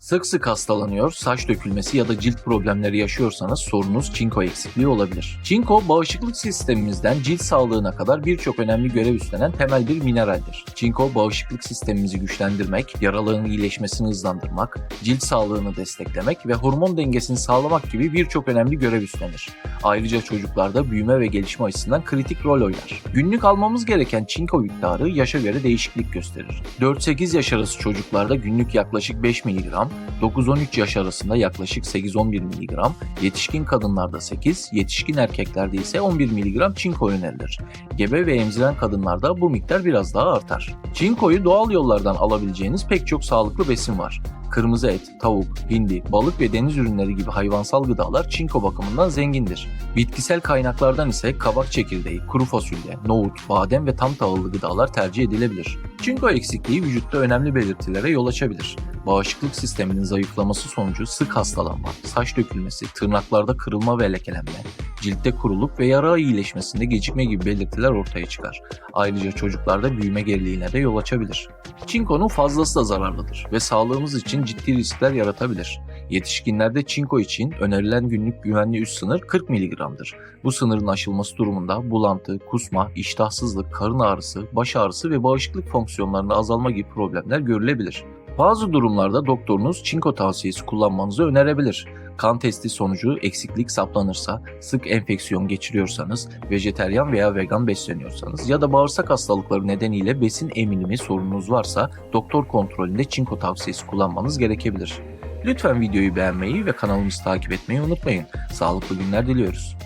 Sık sık hastalanıyor, saç dökülmesi ya da cilt problemleri yaşıyorsanız sorunuz çinko eksikliği olabilir. Çinko, bağışıklık sistemimizden cilt sağlığına kadar birçok önemli görev üstlenen temel bir mineraldir. Çinko, bağışıklık sistemimizi güçlendirmek, yaraların iyileşmesini hızlandırmak, cilt sağlığını desteklemek ve hormon dengesini sağlamak gibi birçok önemli görev üstlenir. Ayrıca çocuklarda büyüme ve gelişme açısından kritik rol oynar. Günlük almamız gereken çinko miktarı yaşa göre değişiklik gösterir. 4-8 yaş arası çocuklarda günlük yaklaşık 5 mg, 9-13 yaş arasında yaklaşık 8-11 mg, yetişkin kadınlarda 8, yetişkin erkeklerde ise 11 mg çinko önerilir. Gebe ve emziren kadınlarda bu miktar biraz daha artar. Çinkoyu doğal yollardan alabileceğiniz pek çok sağlıklı besin var. Kırmızı et, tavuk, hindi, balık ve deniz ürünleri gibi hayvansal gıdalar çinko bakımından zengindir. Bitkisel kaynaklardan ise kabak çekirdeği, kuru fasulye, nohut, badem ve tam tahıllı gıdalar tercih edilebilir. Çinko eksikliği vücutta önemli belirtilere yol açabilir. Bağışıklık sisteminin zayıflaması sonucu sık hastalanma, saç dökülmesi, tırnaklarda kırılma ve lekelenme, ciltte kuruluk ve yara iyileşmesinde gecikme gibi belirtiler ortaya çıkar. Ayrıca çocuklarda büyüme geriliğine de yol açabilir. Çinkonun fazlası da zararlıdır ve sağlığımız için ciddi riskler yaratabilir. Yetişkinlerde çinko için önerilen günlük güvenli üst sınır 40 mg'dır. Bu sınırın aşılması durumunda bulantı, kusma, iştahsızlık, karın ağrısı, baş ağrısı ve bağışıklık fonksiyonlarında azalma gibi problemler görülebilir. Bazı durumlarda doktorunuz çinko tavsiyesi kullanmanızı önerebilir. Kan testi sonucu eksiklik saptanırsa, sık enfeksiyon geçiriyorsanız, vejeteryan veya vegan besleniyorsanız ya da bağırsak hastalıkları nedeniyle besin eminimi sorununuz varsa doktor kontrolünde çinko tavsiyesi kullanmanız gerekebilir. Lütfen videoyu beğenmeyi ve kanalımızı takip etmeyi unutmayın. Sağlıklı günler diliyoruz.